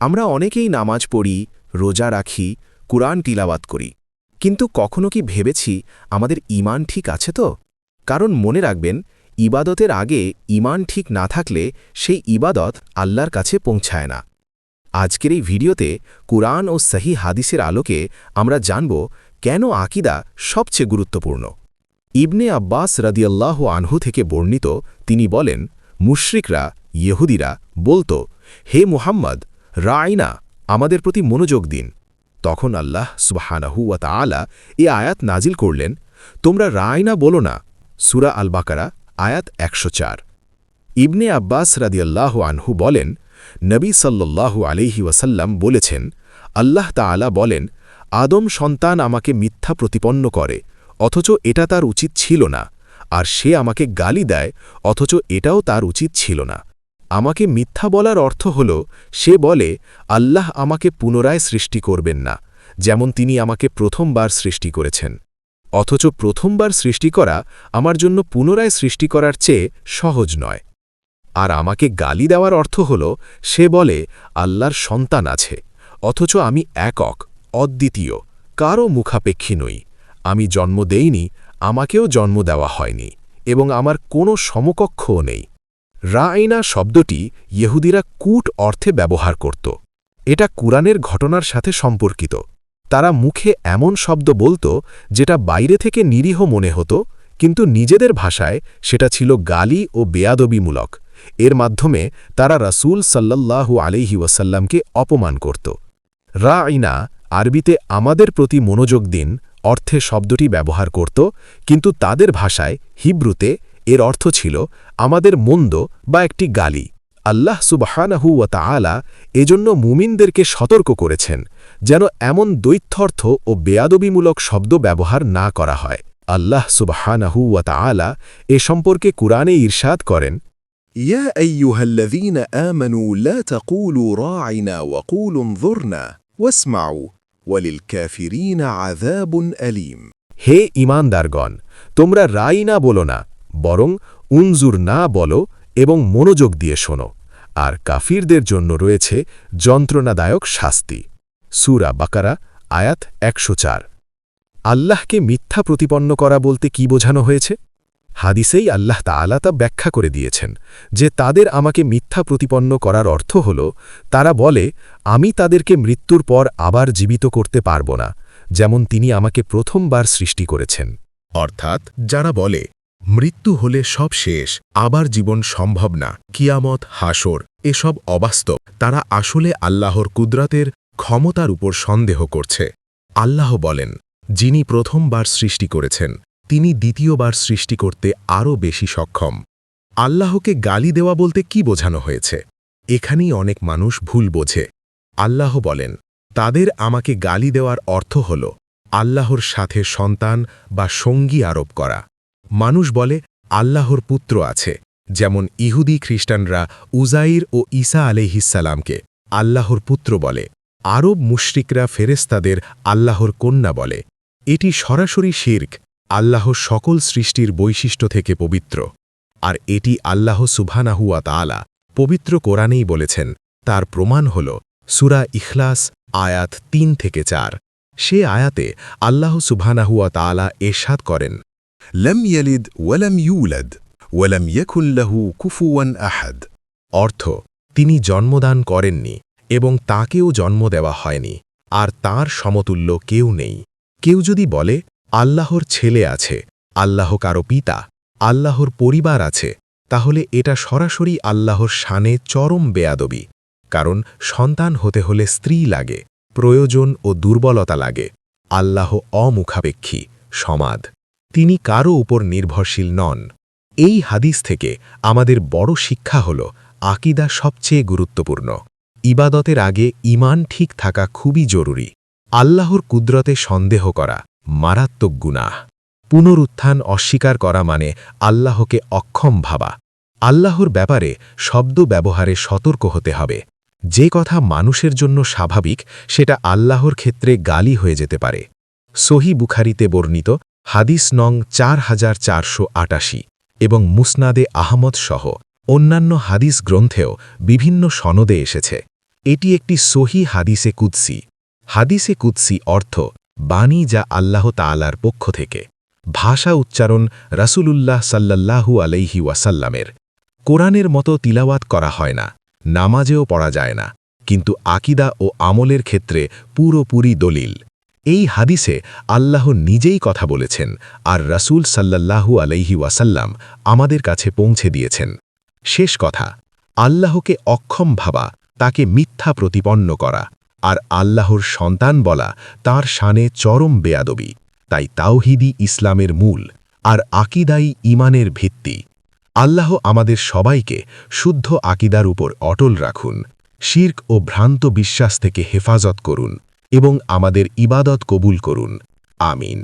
আমরা অনেকেই নামাজ পড়ি, রোজা রাখি, কুরআন তিলাওয়াত করি। কিন্তু কখনো কি ভেবেছি আমাদের ইমান ঠিক আছে তো? কারণ মনে রাখবেন, ইবাদতের আগে ইমান ঠিক না থাকলে সেই ইবাদত আল্লাহর কাছে পৌঁছায় না। আজকের এই ভিডিওতে কুরআন ও সহি হাদিসের আলোকে আমরা জানব কেন আকিদা সবচেয়ে গুরুত্বপূর্ণ। ইবনে আব্বাস রাদিয়াল্লাহ আনহু থেকে বর্ণিত তিনি বলেন, মুশরিকরা, ইহুদিরা বলতো, হে মুহাম্মদ রায়না আমাদের প্রতি মনোযোগ দিন। তখন আল্লাহ সুবাহানাহু ওয়া তাআলা এ আয়াত নাজিল করলেন, তোমরা রায়না বলো না। সুরা আল বাকারা আয়াত একশো চার। ইবনে আব্বাস রাদিয়াল্লাহ আনহু বলেন, নবী সাল্লাল্লাহু আলাইহি ওয়াসাল্লাম বলেছেন, আল্লাহ তাআলা বলেন, আদম সন্তান আমাকে মিথ্যা প্রতিপন্ন করে, অথচ এটা তার উচিত ছিল না, আর সে আমাকে গালি দেয়, অথচ এটাও তার উচিত ছিল না। আমাকে মিথ্যা বলার অর্থ হল, সে বলে, আল্লাহ আমাকে পুনরায় সৃষ্টি করবেন না, যেমন তিনি আমাকে প্রথমবার সৃষ্টি করেছেন। অথচ প্রথমবার সৃষ্টি করা আমার জন্য পুনরায় সৃষ্টি করার চেয়ে সহজ নয়। আর আমাকে গালি দেওয়ার অর্থ হল, সে বলে, আল্লাহর সন্তান আছে, অথচ আমি একক, অদ্বিতীয় কারও মুখাপেক্ষী নই, আমি জন্ম দেইনি, আমাকেও জন্ম দেওয়া হয়নি, এবং আমার কোনো সমকক্ষও নেই। রাআইনা শব্দটি ইহুদিরা কূট অর্থে ব্যবহার করত। এটা কুরআনের ঘটনার সাথে সম্পর্কিত। তারা মুখে এমন শব্দ বলত, যেটা বাইরে থেকে নিরীহ মনে হতো, কিন্তু নিজেদের ভাষায় সেটা ছিল গালি ও বেয়াদবিমূলক। এর মাধ্যমে তারা রাসূল সাল্লাল্লাহু আলাইহি ওয়াসাল্লামকে অপমান করত। রাআইনা আরবিতে আমাদের প্রতি মনোযোগ দিন অর্থে শব্দটি ব্যবহার করত, কিন্তু তাদের ভাষায় হিব্রুতে এর অর্থ ছিল আমাদের মন্দ বা একটি গালি আল্লাহ সুবাহানাহু ওয়া তাআলা এজন্য মুমিনদেরকে সতর্ক করেছেন যেন এমন দৈথ্যর্থ ও বেয়াদবিমূলক শব্দ ব্যবহার না করা হয় আল্লাহ সুবাহানাহু ওয়া তাআলা এ সম্পর্কে কুরআনে ইরশাদ করেন يا أيها الذين آمنوا لا تقولوا راعنا وقولوا انظرنا واسمعوا وللكافرين عذاب أليم হে ইমানদারগণ তোমরা রাই না বলো না বরং উনজুর না বলো এবং মনোযোগ দিয়ে শোনো। আর কাফিরদের জন্য রয়েছে যন্ত্রণাদায়ক শাস্তি। সুরা বাকারা, আয়াত একশো চার। আল্লাহকে মিথ্যা প্রতিপন্ন করা বলতে কি বোঝানো হয়েছে? হাদিসেই আল্লাহ তাআলা তা ব্যাখ্যা করে দিয়েছেন যে তাদের আমাকে মিথ্যা প্রতিপন্ন করার অর্থ হল, তারা বলে, আমি তাদেরকে মৃত্যুর পর আবার জীবিত করতে পারব না, যেমন তিনি আমাকে প্রথমবার সৃষ্টি করেছেন। অর্থাৎ যারা বলে মৃত্যু হলে সব শেষ, আবার জীবন সম্ভব না। কিয়ামত, হাসর, এসব অবাস্তব। তারা আসলে আল্লাহর কুদরতের ক্ষমতার উপর সন্দেহ করছে। আল্লাহ বলেন, যিনি প্রথমবার সৃষ্টি করেছেন, তিনি দ্বিতীয়বার সৃষ্টি করতে আরও বেশি সক্ষম। আল্লাহকে গালি দেওয়া বলতে কি বোঝানো হয়েছে? এখানেই অনেক মানুষ ভুল বোঝে। আল্লাহ বলেন, তাদের আমাকে গালি দেওয়ার অর্থ হল, আল্লাহর সাথে সন্তান বা সঙ্গী আরোপ করা। মানুষ বলে আল্লাহর পুত্র আছে, যেমন ইহুদি খ্রিস্টানরা উজাইর ও ঈসা আলেহিসালামকে আল্লাহর পুত্র বলে। আরব মুশরিকরা ফেরেস্তাদের আল্লাহর কন্যা বলে। এটি সরাসরি শির্ক আল্লাহ সকল সৃষ্টির বৈশিষ্ট্য থেকে পবিত্র। আর এটি আল্লাহ সুবহানাহুয়া তাআলা পবিত্র কোরআনেই বলেছেন। তার প্রমাণ হল সুরা ইখলাস আয়াত তিন থেকে চার। সে আয়াতে আল্লাহ সুবহানাহুয়া তাআলা এরশাদ করেন। লম ইয়ালিদ ওয়ালাম ইউলাদ ওয়ালাম ইয়াকুল্লাহু কুফুয়ান আহাদ অর্থ, তিনি জন্মদান করেননি এবং তাকেও জন্ম দেওয়া হয়নি, আর তার সমতুল্য কেউ নেই। কেউ যদি বলে, আল্লাহর ছেলে আছে, আল্লাহ কারও পিতা, আল্লাহর পরিবার আছে, তাহলে এটা সরাসরি আল্লাহর শানে চরম বেয়াদবি, কারণ সন্তান হতে হলে স্ত্রী লাগে, প্রয়োজন ও দুর্বলতা লাগে, আল্লাহ অমুখাপেক্ষী সমাধ তিনি কারও উপর নির্ভরশীল নন। এই হাদিস থেকে আমাদের বড় শিক্ষা হল, আকিদা সবচেয়ে গুরুত্বপূর্ণ। ইবাদতের আগে ইমান ঠিক থাকা খুবই জরুরি। আল্লাহর কুদরতে সন্দেহ করা মারাত্মক গুনাহ। পুনরুত্থান অস্বীকার করা মানে আল্লাহকে অক্ষম ভাবা। আল্লাহর ব্যাপারে শব্দ ব্যবহারে সতর্ক হতে হবে। যে কথা মানুষের জন্য স্বাভাবিক, সেটা আল্লাহর ক্ষেত্রে গালি হয়ে যেতে পারে। সহি বুখারিতে বর্ণিত হাদিস নং চার হাজার চারশো আটাশি এবং মুসনাদে আহমদ সহ অন্যান্য হাদিস গ্রন্থেও বিভিন্ন সনদে এসেছে। এটি একটি সহি হাদিসে কুৎসি হাদিসে কুৎসি অর্থ বাণী যা আল্লাহ তাআলার পক্ষ থেকে। ভাষা উচ্চারণ রাসূলুল্লাহ সাল্লাল্লাহু আলাইহি ওয়াসাল্লামের। কোরআনের মতো তিলাওয়াত করা হয় না, নামাজেও পড়া যায় না, কিন্তু আকিদা ও আমলের ক্ষেত্রে পুরোপুরি দলিল। এই হাদিসে আল্লাহ নিজেই কথা বলেছেন আর রাসূল সাল্লাল্লাহু আলাইহি ওয়াসাল্লাম আমাদের কাছে পৌঁছে দিয়েছেন। শেষ কথা, আল্লাহকে অক্ষম ভাবা, তাকে মিথ্যা প্রতিপন্ন করা আর আল্লাহর সন্তান বলা তার শানে চরম বেয়াদবি, তাই তাওহিদি ইসলামের মূল আর আকিদাই ইমানের ভিত্তি। আল্লাহ আমাদের সবাইকে শুদ্ধ আকিদার উপর অটল রাখুন, শির্ক ও ভ্রান্ত বিশ্বাস থেকে হেফাজত করুন। এবং আমাদের ইবাদত কবুল করুন। আমিন।